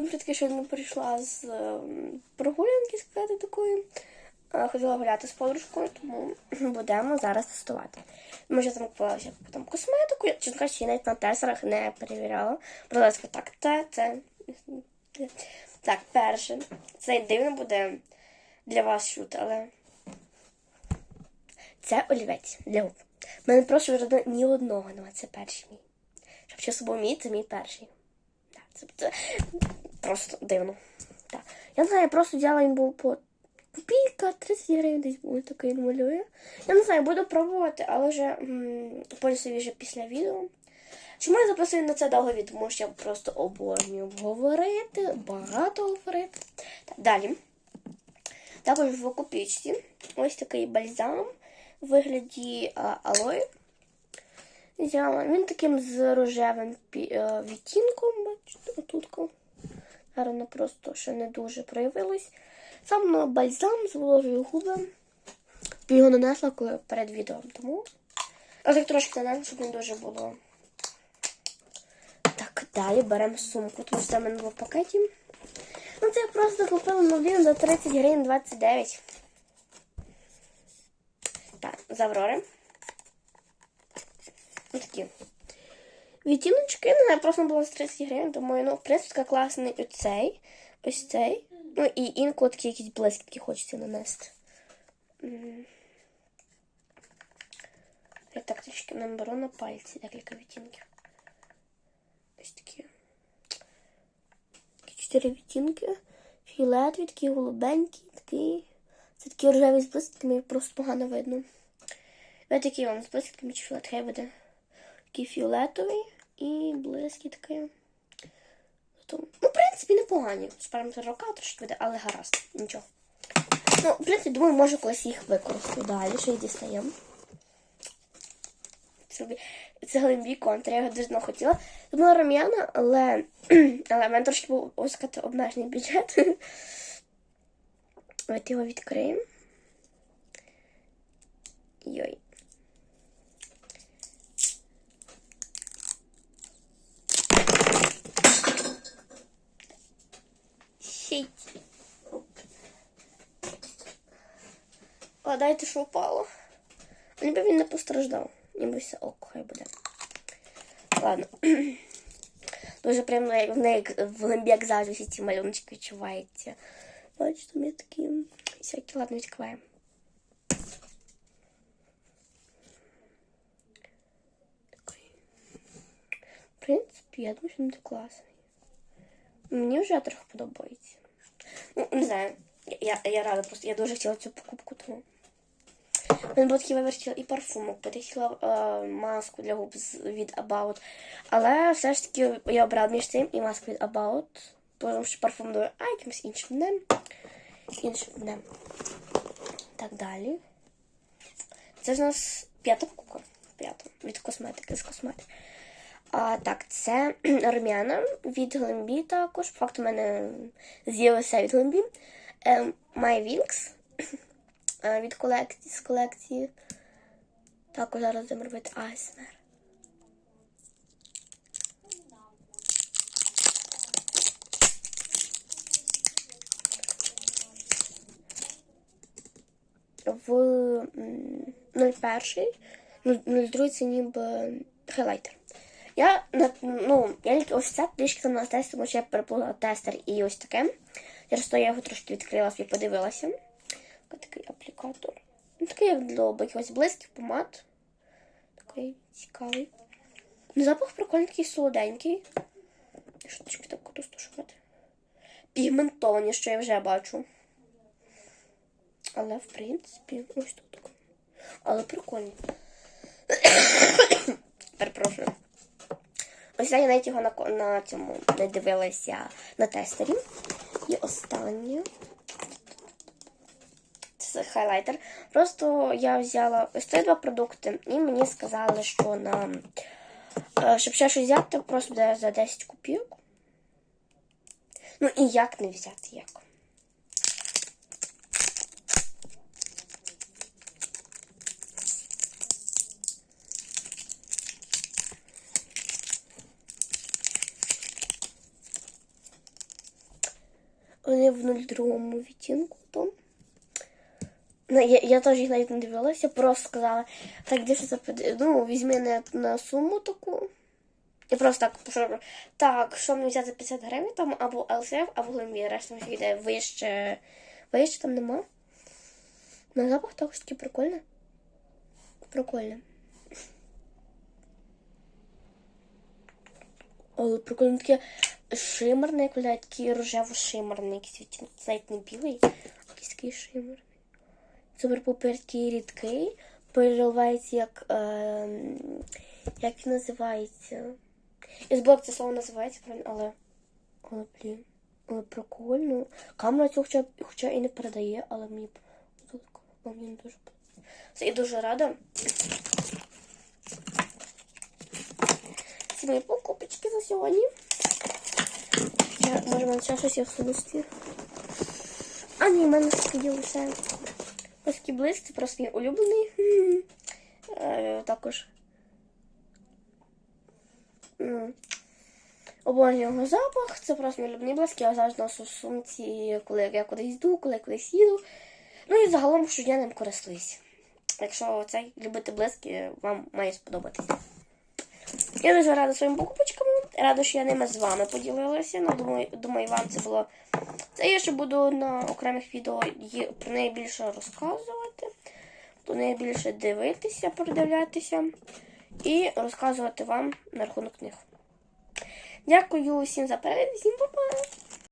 Всім привіт, що не прийшла з ем, прогулянки, сказати такої. Е, Ходила гуляти з подружкою, тому будемо зараз тестувати. Ми вже там купила там косметику, чесно кажучи, навіть на тестерах не перевіряла. Сказала, так, це, це. Так, перше. Це дивно буде для вас шут, але це олівець для губ. Мене просто вже ні одного немає, це перший мій. Щоб що собою мій, це мій перший. Це, це просто дивно. Так. Я не знаю, я просто взяла він був по копійка, 30 гривень десь був такий малює. Я не знаю, буду пробувати, але вже м, вже після відео. Чому я записую на це довго відео? Тому що я просто обожнюю говорити, багато говорити. Так, далі. Також в копійці ось такий бальзам в вигляді а, алої. Взяла. Він таким з рожевим е, відтінком, бачите, отутка. Воно просто ще не дуже проявилось. Сам бальзам зволожую губи. Його нанесла перед відео. Тому. А так трошки нанесла, щоб не дуже було. Так, далі беремо сумку, тому що це в мене було в пакеті. Ну, це я просто купила новин за 30 гривень 29. Так, з Аврори. Ось такі. Відтіночки, не знаю, просто було з 30 гривень, думаю, ну, в принципі, така класний оцей, ось цей. Ну і інколи такі якісь блискітки хочеться нанести. Я так трішки наберу на пальці декілька відтінків. Ось такі. Такі чотири відтінки. Фіолетові, такі голубенькі, такі. Це такі рожеві з блискітками, просто погано видно. Ось такі вам з блискітками чи фіолет, хай буде. Такий фіолетовий і блискітки. Ну, в принципі, непогані. З рука трошки буде, але гаразд. Нічого. Ну, в принципі, думаю, може колись їх використати. Далі, що їх дістаємо. Це глибій контр, я його дуже давно хотіла. Думала рам'яна, але, але в мене трошки був ось обмежений бюджет. Давайте його відкриємо. Йой. Щить. О, дайте, що впало. Ніби він не постраждав. Ніби все ок, хай буде. Ладно. Дуже приємно, як в неї в глибі, як завжди, всі ці малюночки відчуваються. Бачите, там є такі всякі, ладно, відкриваємо. Такий. В принципі, я думаю, що він буде класний. Мені вже трохи подобається. Ну, не знаю. Я, я, рада просто. Я дуже хотіла цю покупку, тому. Був такий вибір хотіла і парфумок, я хотіла е, маску для губ від About. Але все ж таки я обрала між цим і маску від About. Тому що парфум дуже а якимось іншим днем. Іншим днем. Так далі. Це ж у нас п'ята покупка. П'ята. Від косметики з косметики. А, так, це рум'яна від Глембі також. По факту, у мене з'явився від Глембі. Ем, My Wings від колекції з колекції. Також зараз будемо робити ASMR. В 01, 02 це ніби хайлайтер. Я ну, я тільки ось це трішки на тесті, тому що я переплутала тестер і ось таке. Через то я його трошки відкрила і подивилася. Такий аплікатор. Ну, такий, як для якихось блисків, помад. Такий цікавий. Ну, Запах прикольний, такий солоденький. Трішки так буду стушувати. Пігментовані, що я вже бачу. Але, в принципі, ось тут. Але прикольно. Перепрошую. Ось я навіть його на, на цьому не дивилася на тестері. І останнє. Це хайлайтер. Просто я взяла ось ці два продукти, і мені сказали, що на е, щоб ще щось взяти, просто за 10 копійок. Ну і як не взяти як. В 02 відтінку там. Ну, я, я теж їх навіть не дивилася, просто сказала, так під- ну, візьми на, на суму таку. І просто так, що, так, що мені взяти 50 гривень там, або LCF, або глимбі, решта мені йде вище, вище там нема. На запах також таки прикольно. Прикольно. Але прикольно таке як виглядає, такий рожево-шимерний, якийсь відтінок, навіть не білий, якийсь такий шимерний. Супер пупер такий рідкий, переливається як. Е, як він називається? Я як це слово називається, але. Але, блін. Але прикольно. Камера цього хоча, хоча і не передає, але мені але мені дуже подобається. І дуже рада. Ці мої покупочки за сьогодні. Я, може, мене ще щось в сумочці. А ні, в мене ось блиск, це просто мій улюблений. Е, також. Обожнюю його запах, це просто мій улюблений блиск, я завжди ношу в сумці, коли я кудись йду, коли я кудись їду. Ну і загалом щодня ним користуюсь. Якщо цей любите блиски, вам має сподобатися. Я дуже рада своїм покупочкам. Рада, що я ними з вами поділилася. Ну, думаю, думаю, вам це було. Це я ще буду на окремих відео про неї більше розказувати, про неї більше дивитися, передивлятися і розказувати вам на рахунок них. Дякую всім за перегляд, всім па-па!